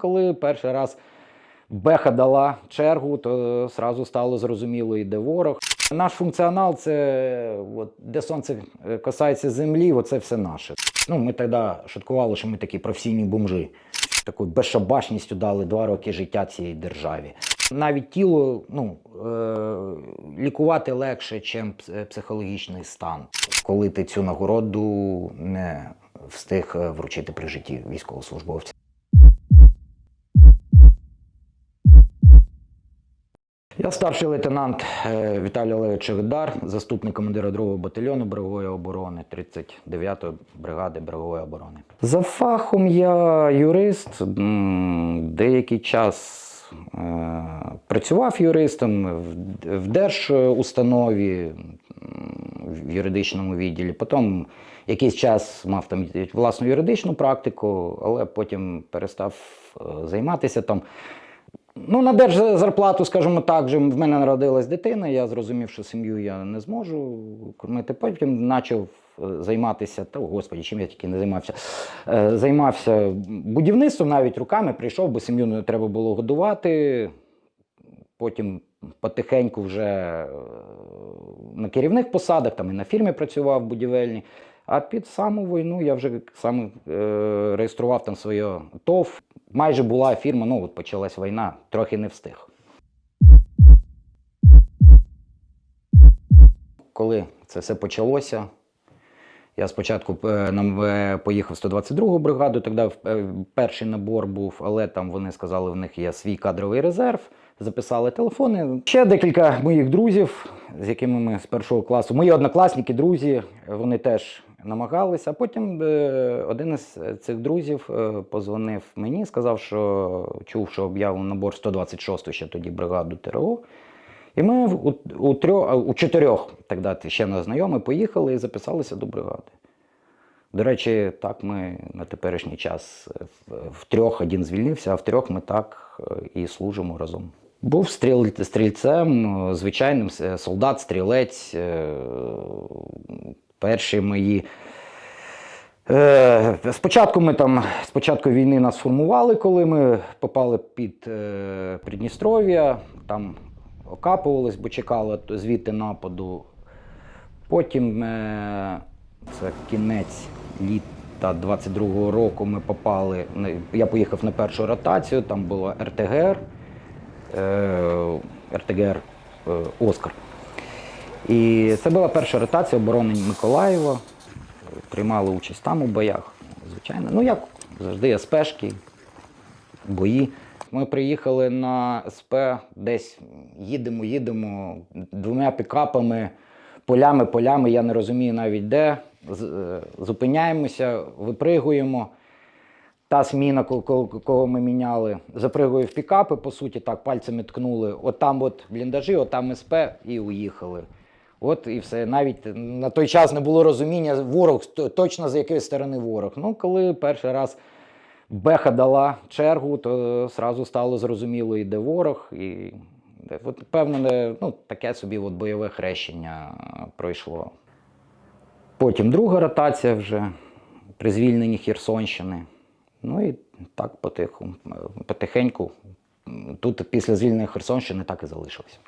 Коли перший раз Беха дала чергу, то сразу стало зрозуміло, іде ворог. Наш функціонал це от, де сонце касається землі, оце все наше. Ну, ми тоді шуткували, що ми такі професійні бомжи. Такою безшабашністю дали два роки життя цій державі. Навіть тіло ну, е- лікувати легше, ніж психологічний стан, коли ти цю нагороду не встиг е, вручити при житті військовослужбовця. Я старший лейтенант е, Віталій Олегович Чегдар, заступник командира 2-го батальйону берегової оборони 39-ї бригади берегової оборони. За фахом я юрист. Деякий час е, працював юристом в- в держустанові, в юридичному відділі. Потім якийсь час мав там власну юридичну практику, але потім перестав е, займатися там. Ну, на держзарплату, скажімо так, вже в мене народилась дитина. Я зрозумів, що сім'ю я не зможу кормити. Потім почав е, займатися, та господі, чим я тільки не займався. Е, Займався будівництвом, навіть руками прийшов, бо сім'ю не треба було годувати. Потім потихеньку вже е, на керівних посадах, там і на фірмі працював будівельні. А під саму війну я вже саме е, реєстрував там своє ТОВ. Майже була фірма, ну от почалась війна, трохи не встиг. Коли це все почалося, я спочатку е, нам е, поїхав в 122-гу бригаду, тоді е, перший набор був, але там вони сказали, в них є свій кадровий резерв, записали телефони. Ще декілька моїх друзів, з якими ми з першого класу, мої однокласники, друзі, вони теж намагалися. А потім е, один із цих друзів е, позвонив мені, сказав, що чув, що об'явив набор 126-ї ще тоді бригаду ТРО. І ми у, у, трьох, у чотирьох, тоді ще не знайомі, поїхали і записалися до бригади. До речі, так ми на теперішній час е, в, трьох один звільнився, а в трьох ми так е, і служимо разом. Був стріл, стрільцем, е, звичайним е, солдат, стрілець. Перші мої. Е, Спочатку ми там, спочатку війни нас формували, коли ми попали під е, Придністров'я, там окапувались, бо чекали звідти нападу. Потім е, це кінець літа 22-го року ми попали. Я поїхав на першу ротацію, там було РТГР, е, РТГР е, Оскар. І це була перша ротація оборони Миколаєва. Приймали участь там у боях, звичайно. Ну, як завжди, СПшки, бої. Ми приїхали на СП, десь їдемо, їдемо двома пікапами, полями, полями, я не розумію навіть де. Е, Зупиняємося, випригуємо. Та зміна, ко- ко- кого ми міняли, запригує в пікапи, по суті, так, пальцями ткнули. От там от бліндажі, от там СП і уїхали. От і все. Навіть на той час не було розуміння, ворог, точно з якої сторони ворог. Ну, коли перший раз Беха дала чергу, то сразу стало зрозуміло, іде ворог. І от, певно, ну, таке собі от бойове хрещення пройшло. Потім друга ротація вже при звільненні Херсонщини. Ну і так потиху, потихеньку. Тут після звільнення Херсонщини так і залишилося.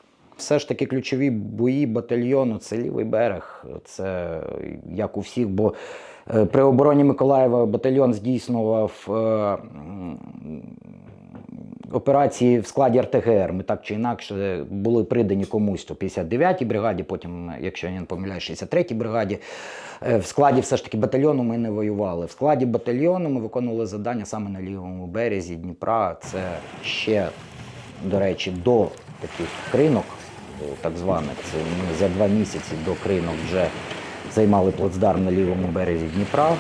Все ж таки ключові бої батальйону це лівий берег. Це як у всіх, бо е, при обороні Миколаєва батальйон здійснював е, операції в складі РТГР. Ми так чи інакше були придані комусь то 59-й бригаді, потім, якщо я не помиляюсь, 63-й бригаді. Е, В складі все ж таки батальйону ми не воювали. В складі батальйону ми виконували завдання саме на лівому березі Дніпра. Це ще, до речі, до таких кринок, так званих. Ми за два місяці до кринок вже займали плацдарм на лівому березі Дніпра.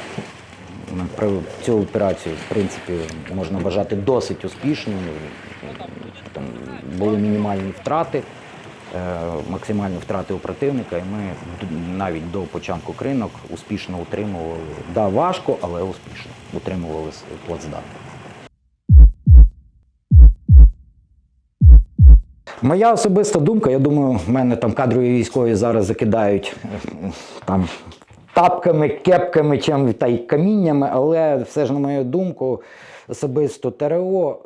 Цю операцію, в принципі, можна вважати досить успішною. Там були мінімальні втрати, е, максимальні втрати у противника, і ми навіть до початку кринок успішно утримували. Да, важко, але успішно утримували плацдарм. Моя особиста думка, я думаю, в мене там кадрові військові зараз закидають е, там. тапками, кепками, чим та й каміннями, але все ж, на мою думку, особисто ТРО,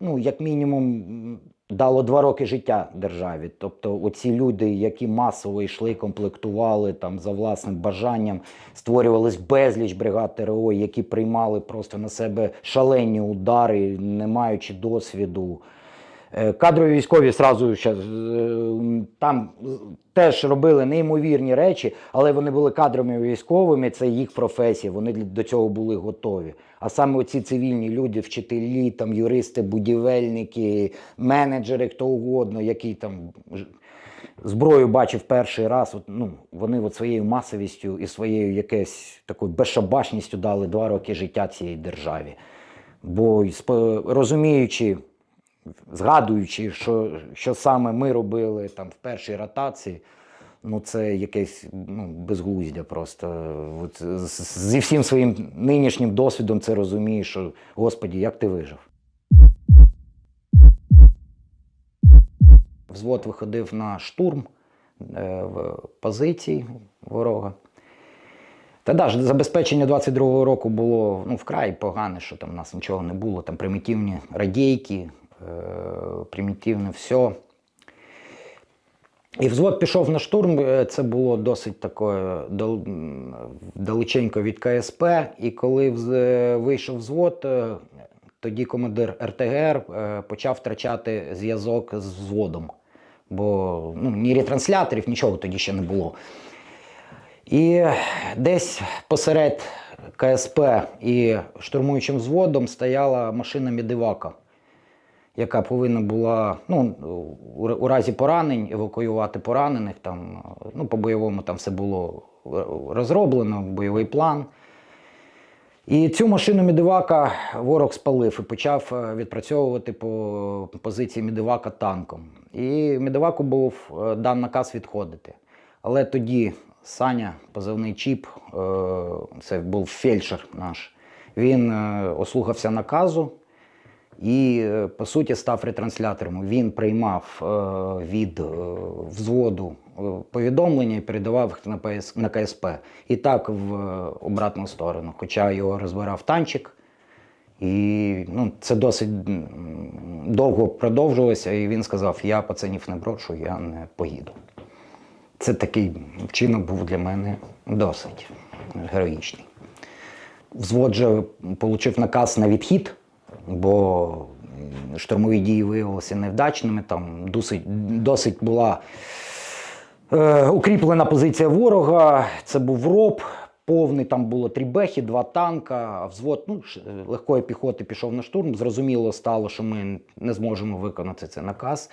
ну, як мінімум, дало два роки життя державі. Тобто, оці люди, які масово йшли, комплектували там за власним бажанням, створювались безліч бригад ТРО, які приймали просто на себе шалені удари, не маючи досвіду. Е, Кадрові військові сразу е, там теж робили неймовірні речі, але вони були кадровими військовими, це їх професія, вони до цього були готові. А саме оці цивільні люди, вчителі, там, юристи, будівельники, менеджери, хто угодно, який там зброю бачив перший раз, от, ну, вони от своєю масовістю і своєю якесь такою безшабашністю дали два роки життя цій державі. Бо розуміючи, згадуючи, що, що саме ми робили там в першій ротації, ну це якесь ну, безглуздя просто. От, зі всім своїм нинішнім досвідом це розумієш, що Господі, як ти вижив? Взвод виходив на штурм е, в позиції ворога. Та да, забезпечення 22-го року було ну, вкрай погане, що там у нас нічого не було. Там примітивні радійки, примітивне все. І взвод пішов на штурм. е, Це було досить таке далеченько від КСП. І коли е, вийшов взвод, е, тоді командир РТГР е, почав втрачати зв'язок з взводом. Бо ну, ні ретрансляторів, нічого тоді ще не було. І десь посеред КСП і штурмуючим взводом стояла машина Мідивака, яка повинна була ну, у, разі поранень евакуювати поранених. Там, ну, по бойовому там все було розроблено, бойовий план. І цю машину Мідивака ворог спалив і почав е, відпрацьовувати по позиції Мідивака танком. І Мідиваку був е, дан наказ відходити. Але тоді Саня, позивний Чіп, е, це був фельдшер наш, він ослухався наказу і, е, по суті, став ретранслятором. Він приймав е, від е, взводу повідомлення і передавав їх на, ПС, на КСП. І так в обратну сторону. Хоча його розбирав танчик. І ну, це досить довго продовжувалося, і він сказав: я пацанів не брошу, я не поїду. Це такий вчинок був для мене досить героїчний. Взвод же отримав наказ на відхід, бо штурмові дії виявилися невдачними. Там досить, досить була е, укріплена позиція ворога. Це був роб. Повний там було три бехи, два танка, взвод ну, легкої піхоти пішов на штурм. Зрозуміло стало, що ми не зможемо виконати цей наказ.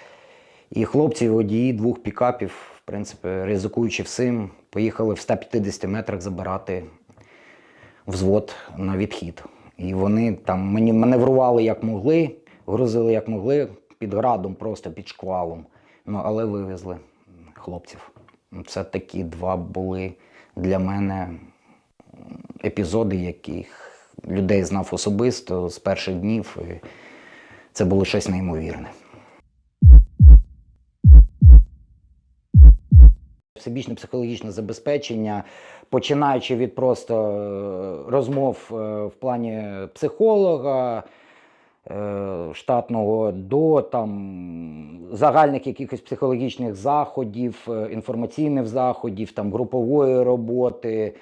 І хлопці, водії двох пікапів, в принципі, ризикуючи всім, поїхали в 150 метрах забирати взвод на відхід. І вони там мені маневрували як могли, грузили як могли, під градом, просто під шквалом. Ну, але вивезли хлопців. Це такі два були для мене епізоди, яких людей знав особисто з перших днів. І це було щось неймовірне. Всебічне психологічне забезпечення, починаючи від просто е, розмов е, в плані психолога е, штатного до там загальних якихось психологічних заходів, інформаційних заходів, там групової роботи,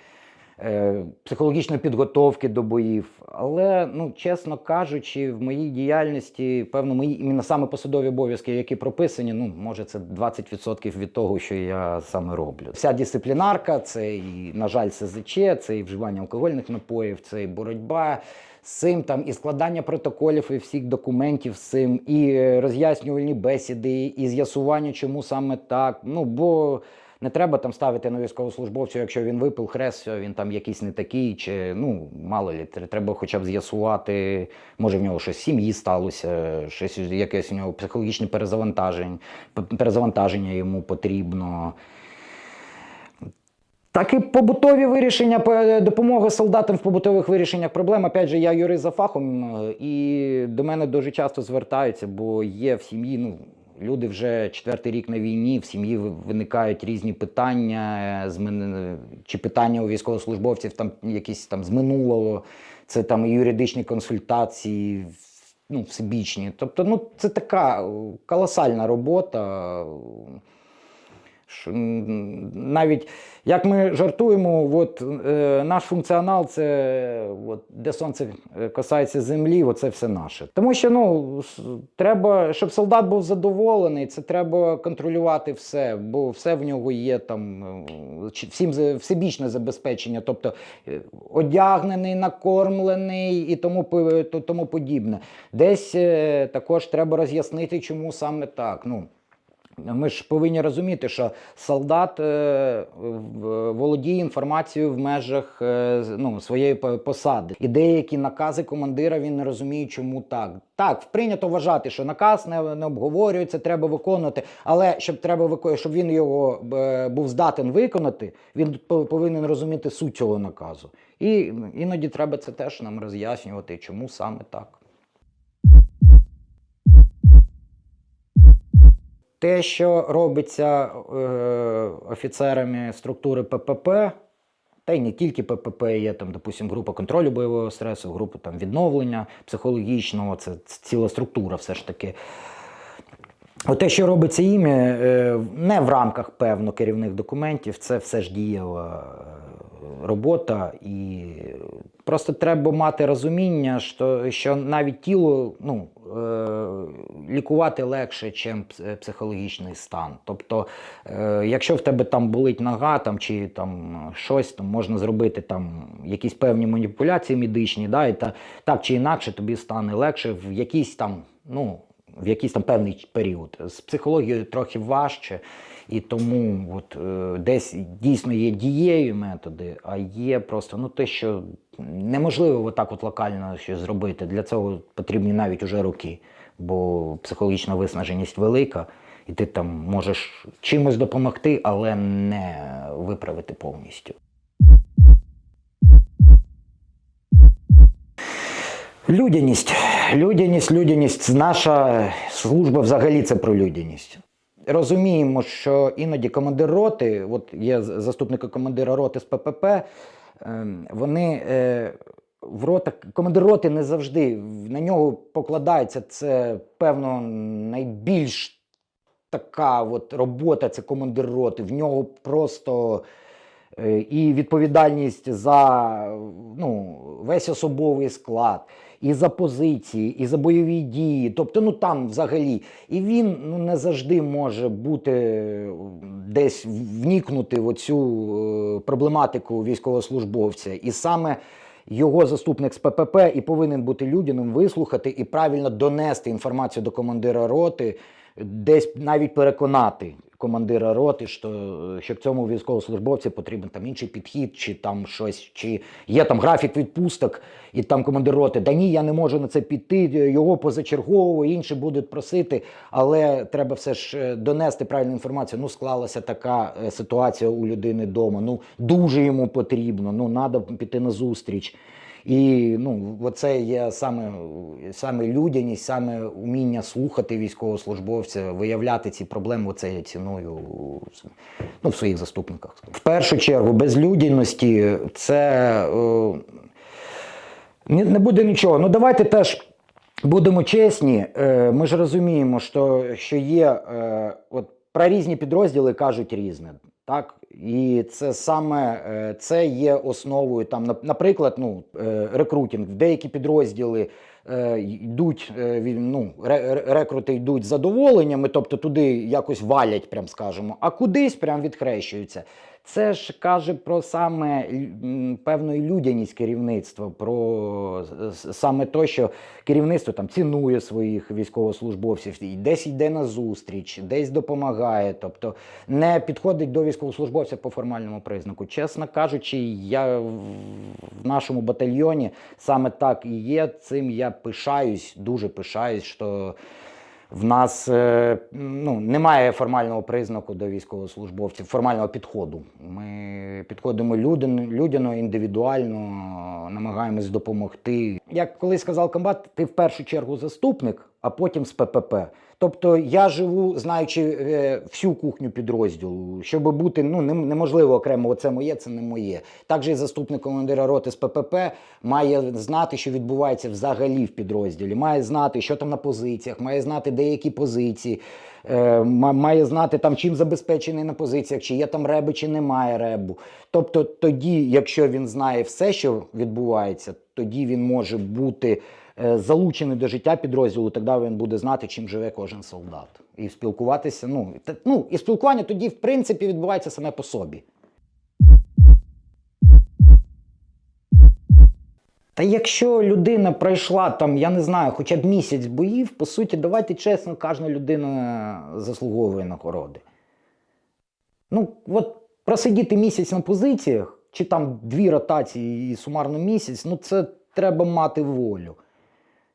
психологічної підготовки до боїв. Але, ну, чесно кажучи, в моїй діяльності, певно, мої іменно саме посадові обов'язки, які прописані, ну, може, це 20% від того, що я саме роблю. Вся дисциплінарка, це і, на жаль, СЗЧ, це і вживання алкогольних напоїв, це і боротьба. З цим там і складання протоколів і всіх документів з цим, і е, роз'яснювальні бесіди, і з'ясування, чому саме так. Ну бо не треба там ставити на військовослужбовця, якщо він випив хрест, він там якийсь не такий, чи ну мало лі, треба хоча б з'ясувати, може в нього щось в сім'ї сталося, щось якесь у нього психологічне перезавантаження, перезавантаження йому потрібно. Так і побутові вирішення п- допомоги солдатам в побутових вирішеннях проблем. Опять же, я юрист за фахом, е, і до мене дуже часто звертаються, бо є в сім'ї ну, люди вже четвертий рік на війні, в сім'ї виникають різні питання, е, чи питання у військовослужбовців там якісь там з минулого, це там юридичні консультації, ну, всебічні. Тобто, ну, це така е, колосальна робота. Навіть як ми жартуємо, от, е, наш функціонал це от, де сонце касається землі, оце все наше. Тому що ну, треба, щоб солдат був задоволений, це треба контролювати все, бо все в нього є там е, всім всебічне забезпечення, тобто е, одягнений, накормлений і тому, тому подібне. Десь е, також треба роз'яснити, чому саме так. Ну, ми ж повинні розуміти, що солдат е, володіє інформацією в межах е, ну, своєї посади. І деякі накази командира він не розуміє, чому так. Так, прийнято вважати, що наказ не, не обговорюється, треба виконувати. Але щоб треба вико- щоб він його е, був здатен виконати, він по- повинен розуміти суть цього наказу. І іноді треба це теж нам роз'яснювати, чому саме так. Те, що робиться е, офіцерами структури ППП, та й не тільки ППП, є там, допустим, група контролю бойового стресу, група там, відновлення психологічного, це ціла структура все ж таки. От те, що робиться іми, е, не в рамках певно керівних документів, це все ж е, робота, і просто треба мати розуміння, що, що навіть тіло ну, е, лікувати легше, ніж психологічний стан. Тобто, е, якщо в тебе там болить нога там, чи там щось, то можна зробити там якісь певні маніпуляції медичні, да, і та, так чи інакше тобі стане легше в якійсь там, ну, в якийсь там певний період. З психологією трохи важче, і тому от, е, десь дійсно є дієві методи, а є просто ну, те, що неможливо отак от локально щось зробити. Для цього потрібні навіть уже роки, бо психологічна виснаженість велика, і ти там можеш чимось допомогти, але не виправити повністю. Людяність. Людяність, людяність. Наша служба взагалі це про людяність. Розуміємо, що іноді командир роти, от є заступники командира роти з ППП, ем, вони е, в ротах, командир роти не завжди на нього покладається це, певно, найбільш така от робота, це командир роти. В нього просто е, і відповідальність за ну, весь особовий склад, і за позиції, і за бойові дії. Тобто, ну там взагалі. І він ну, не завжди може бути е, десь вникнути в оцю е, проблематику військовослужбовця. І саме його заступник з ППП і повинен бути людяним, вислухати і правильно донести інформацію до командира роти, десь навіть переконати командира роти, що, що цьому військовослужбовцю потрібен там інший підхід, чи там щось, чи є там графік відпусток, і там командир роти, да ні, я не можу на це піти, його позачергово, інші будуть просити, але треба все ж е, донести правильну інформацію. Ну, склалася така е, ситуація у людини вдома. Ну, дуже йому потрібно, ну, треба піти на зустріч. І ну, оце є саме, саме людяність, саме уміння слухати військовослужбовця, виявляти ці проблеми. Оце я ціную ну, в своїх заступниках. В першу чергу, без людяності це е, не, не буде нічого. Ну давайте теж будемо чесні. Е, ми ж розуміємо, що, що є е, от про різні підрозділи кажуть різне. Так, і це саме е, це є основою. Там, нап- наприклад, ну рекрутинг. В Деякі підрозділи е, йдуть, е, ну, ре- ре- рекрути йдуть задоволеннями, тобто туди якось валять, прям скажемо, а кудись прям відхрещуються. Це ж каже про саме певну людяність керівництва, про саме те, що керівництво там цінує своїх військовослужбовців, і десь йде на зустріч, десь допомагає, тобто не підходить до військовослужбовця по формальному признаку. Чесно кажучи, я в нашому батальйоні саме так і є. Цим я пишаюсь, дуже пишаюсь, що в нас е, ну, немає формального признаку до військовослужбовців, формального підходу. Ми підходимо людяно, індивідуально, намагаємось допомогти. Як колись сказав комбат, ти в першу чергу заступник, а потім з ППП. Тобто я живу, знаючи е, всю кухню підрозділу, щоб бути ну нем- неможливо окремо, оце моє, це не моє. Також і заступник командира роти з ППП має знати, що відбувається взагалі в підрозділі, має знати, що там на позиціях, має знати деякі позиції, е, має знати там, чим забезпечений на позиціях, чи є там реби, чи немає ребу. Тобто, тоді, якщо він знає все, що відбувається, тоді він може бути залучений до життя підрозділу, тоді він буде знати, чим живе кожен солдат. І спілкуватися. Ну, ну і спілкування тоді, в принципі, відбувається саме по собі. Та якщо людина пройшла там, я не знаю, хоча б місяць боїв, по суті, давайте чесно, кожна людина заслуговує нагороди. Ну, от просидіти місяць на позиціях, чи там дві ротації і сумарно місяць, ну це треба мати волю.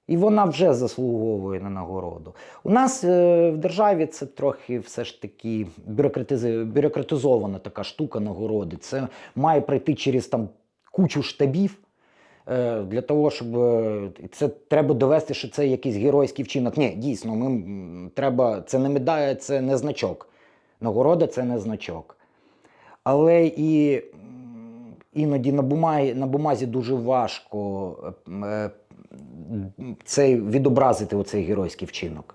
І вона вже заслуговує на нагороду. У нас е, в державі це трохи все ж таки бюрократизи- бюрократизована така штука нагороди. Це має пройти через там кучу штабів. Е, Для того, щоб е, це треба довести, що це якийсь геройський вчинок. Ні, дійсно, ми треба. Це не медаль, це не значок. Нагорода це не значок. Але і іноді на бумазі, на бумазі дуже важко е, цей, відобразити оцей геройський вчинок.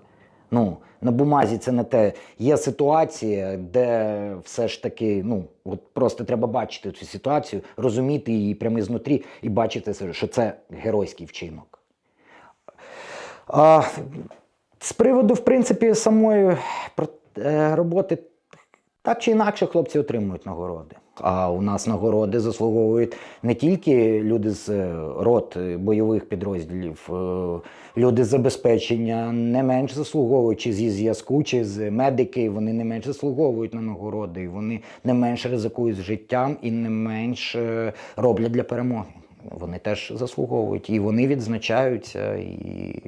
Ну, на бумазі це не те. Є ситуація, де все ж таки, ну, от просто треба бачити цю ситуацію, розуміти її прямо знутрі і бачити, що це геройський вчинок. А, з приводу, в принципі, самої е, роботи, так чи інакше хлопці отримують нагороди. А у нас нагороди заслуговують не тільки люди з е, рот бойових підрозділів, е, люди з забезпечення не менш заслуговують чи зі зв'язку, чи з медики. Вони не менш заслуговують на нагороди. Вони не менш ризикують з життям і не менш е, роблять для перемоги. Вони теж заслуговують і вони відзначаються. І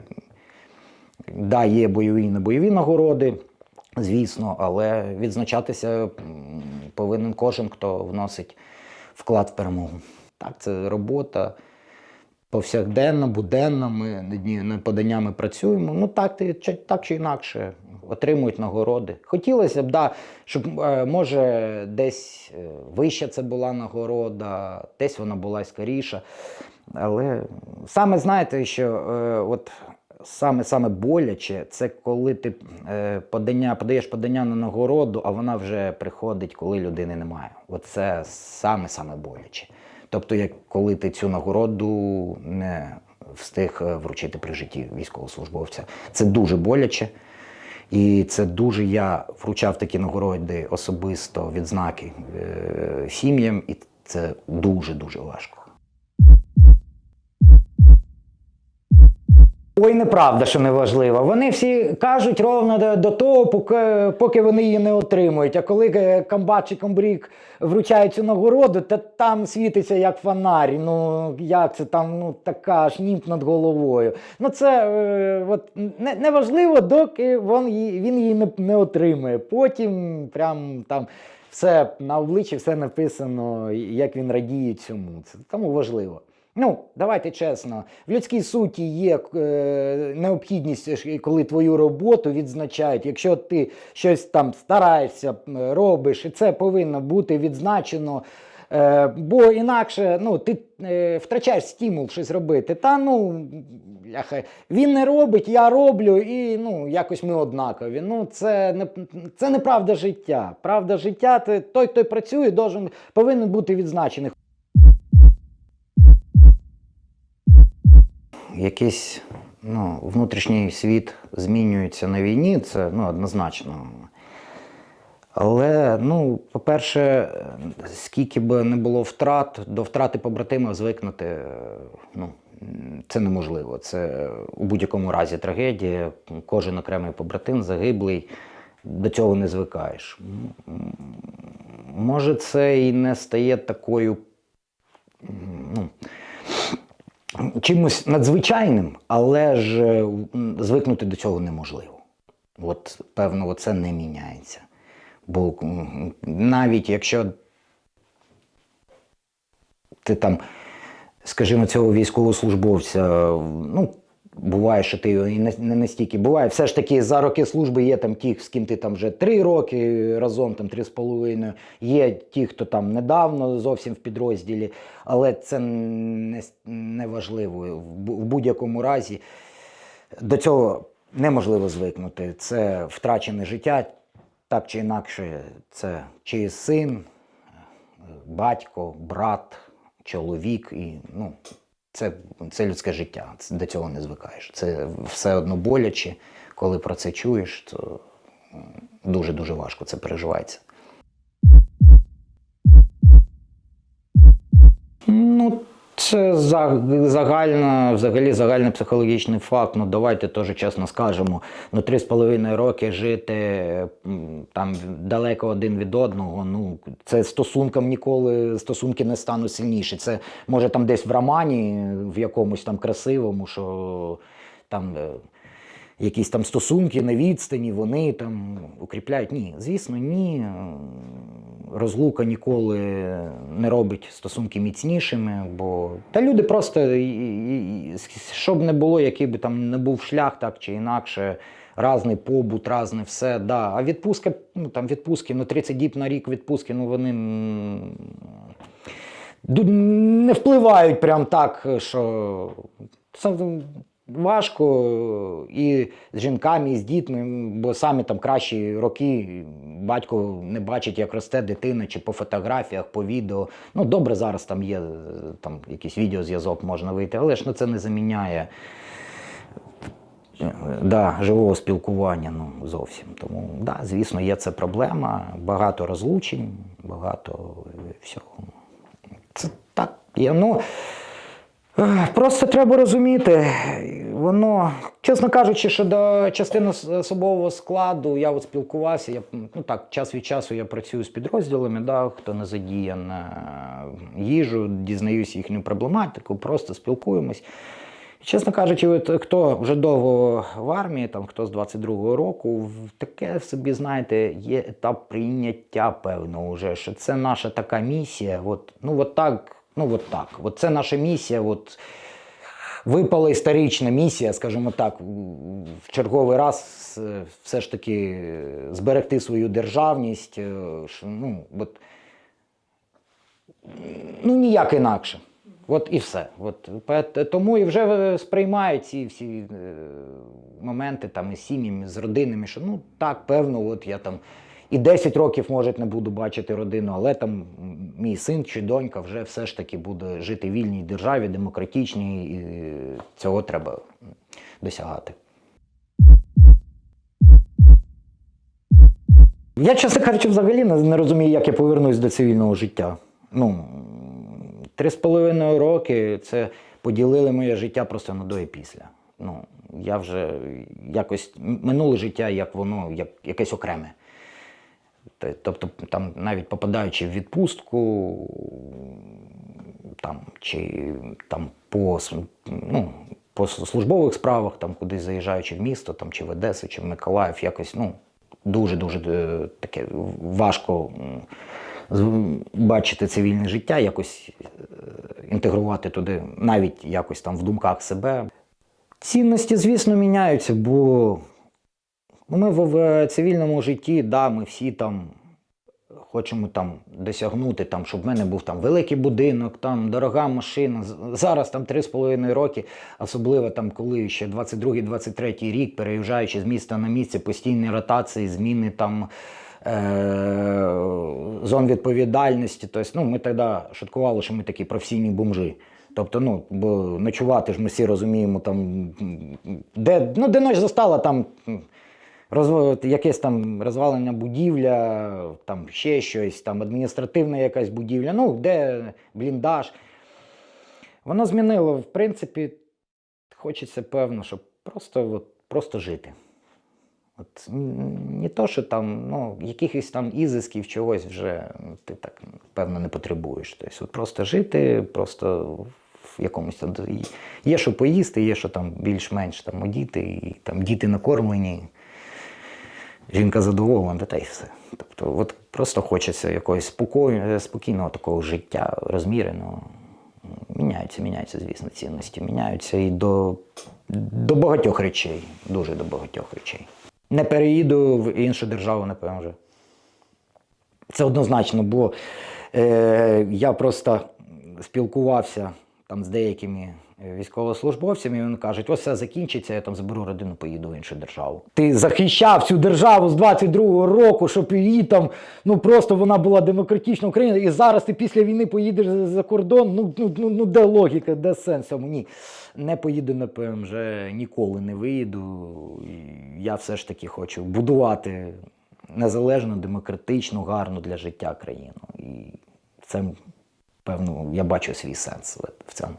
Да, є бойові і небойові нагороди, звісно, але відзначатися повинен кожен, хто вносить вклад в перемогу. Так, це робота повсякденна, буденна. Ми над поданнями працюємо. Ну так, так чи інакше отримують нагороди. Хотілося б, да, щоб е, може десь е, вища це була нагорода, десь вона була скоріша. Але саме знаєте, що е, от саме саме боляче, це коли ти е, подання, подаєш подання на нагороду, а вона вже приходить, коли людини немає. Оце саме саме боляче. Тобто, як коли ти цю нагороду не встиг е, вручити при житті військовослужбовця. Це дуже боляче. І це дуже я вручав такі нагороди особисто відзнаки е, сім'ям, і це дуже дуже важко. Ой, неправда, що не важливо. Вони всі кажуть ровно до, до того, поки, поки вони її не отримують. А коли е, комбат чи комбрік вручають цю нагороду, то там світиться як фонарь. Ну як це там ну така аж німп над головою. Ну це е, от, не, не важливо, доки він її, він її не, не отримує. Потім прям там. Все на обличчі, все написано, як він радіє цьому. Це тому важливо. Ну, давайте чесно, в людській суті є е, необхідність, коли твою роботу відзначають. Якщо ти щось там стараєшся, робиш, і це повинно бути відзначено. Е, бо інакше ну, ти е, втрачаєш стимул щось робити. Та ну, бляха, він не робить, я роблю, і ну, якось ми однакові. Ну, це, не, це не правда життя. Правда життя, ти, той, хто працює, должен, повинен бути відзначений. Якийсь ну, внутрішній світ змінюється на війні, це ну, однозначно. Але, ну, по-перше, скільки б не було втрат, до втрати побратима звикнути, ну, це неможливо. Це у будь-якому разі трагедія. Кожен окремий побратим загиблий, до цього не звикаєш. Може, це і не стає такою. ну, чимось надзвичайним, але ж е, звикнути до цього неможливо. От, певно, це не міняється. Бо навіть якщо ти там, скажімо, цього військовослужбовця, ну, Буває, що ти і не, настільки. Буває, все ж таки за роки служби є там ті, з ким ти там вже три роки разом, там три з половиною. Є ті, хто там недавно зовсім в підрозділі, але це не, не важливо. В будь-якому разі до цього неможливо звикнути. Це втрачене життя, так чи інакше, це чиїсь син, батько, брат, чоловік і ну. Це, це людське життя, до цього не звикаєш. Це все одно боляче, коли про це чуєш, то дуже-дуже важко це переживається. Ну, це за- загальна, взагалі загальний психологічний факт. Ну, давайте теж чесно скажемо. Ну, три з половиною роки жити там далеко один від одного. Ну, це стосункам ніколи стосунки не стануть сильніші. Це може там десь в романі, в якомусь там красивому, що там. Якісь там стосунки на відстані, вони там укріпляють. Ні, звісно, ні. Розлука ніколи не робить стосунки міцнішими, бо та люди просто, щоб не було, який би там не був шлях, так чи інакше, разний побут, разне все. Да. А відпустка, ну там відпустки, ну 30 діб на рік відпустки, ну вони не впливають прям так, що важко і з жінками, і з дітьми, бо самі там кращі роки батько не бачить, як росте дитина, чи по фотографіях, по відео. Ну, добре, зараз там є там якийсь відеозв'язок можна вийти, але ж ну, це не заміняє. Да, живого спілкування ну, зовсім. Тому, да, звісно, є це проблема, багато розлучень, багато всього. Це так є. Ну, просто треба розуміти, воно, чесно кажучи, що до частини особового складу я от спілкувався, я, ну так, час від часу я працюю з підрозділами, да, хто не задіян, е, їжу, дізнаюсь їхню проблематику, просто спілкуємось. Чесно кажучи, от хто вже довго в армії, там хто з 22-го року, таке собі, знаєте, є етап прийняття певного вже, що це наша така місія. От, ну от так, ну от так. От це наша місія. От, випала історична місія, скажімо так, в черговий раз е, все ж таки зберегти свою державність. е, Ну, от, ну ніяк інакше. От і все. От, тому і вже сприймають ці всі е, моменти там із сім'ями, з родинами, що ну так, певно, от я там і 10 років, може, не буду бачити родину, але там мій син чи донька вже все ж таки буде жити в вільній державі, демократичній, і цього треба досягати. Я, чесно кажучи, взагалі не, розумію, як я повернусь до цивільного життя. Ну, три з половиною роки це поділили моє життя просто на до і після. Ну, я вже якось минуле життя, як воно, як якесь окреме. Тобто, там, навіть попадаючи в відпустку, там, чи там по, ну, по службових справах, там, кудись заїжджаючи в місто, там, чи в Одесу, чи в Миколаїв, якось ну, дуже-дуже е, таке важко бачити цивільне життя, якось е, інтегрувати туди, навіть якось там в думках себе. Цінності, звісно, міняються, бо ми в, цивільному житті, да, ми всі там хочемо там досягнути, там, щоб в мене був там великий будинок, там дорога машина. Зараз там 3,5 роки, особливо там, коли ще 22-23 рік, переїжджаючи з міста на місце, постійні ротації, зміни там. Е- зон відповідальності. Тобто, ну, ми тоді шуткували, що ми такі професійні бомжи. Тобто, ну, бо ночувати ж ми всі розуміємо, там, де, ну, де ночь застала, там розв... якесь там розвалення будівля, там ще щось, там адміністративна якась будівля, ну, де бліндаж. Воно змінило, в принципі, хочеться певно, щоб просто, от, просто жити. От, не то, що там, ну, якихось там ізисків чогось вже ну, ти так певно не потребуєш. Тобто, от просто жити, просто в якомусь там є що поїсти, є що там більш-менш там одіти, і там діти накормлені, жінка задоволена, та й все. Тобто, от просто хочеться якогось спокою, спокійного такого життя, розміреного. Міняються, міняються, звісно, цінності. Міняються і до, до багатьох речей. Дуже до багатьох речей. Не переїду в іншу державу, напевно, вже. Це однозначно, бо е, я просто спілкувався там з деякими е, військовослужбовцями, і вони кажуть, ось все закінчиться, я там заберу родину, поїду в іншу державу. Ти захищав цю державу з 22-го року, щоб її там, ну просто вона була демократична Україна, і зараз ти після війни поїдеш за- кордон. Ну, ну, ну, ну де логіка, де сенс? Ні. Не поїду на ПМЖ, ніколи не виїду. Я все ж таки хочу будувати незалежну, демократичну, гарну для життя країну. І це, певно, я бачу свій сенс в цьому.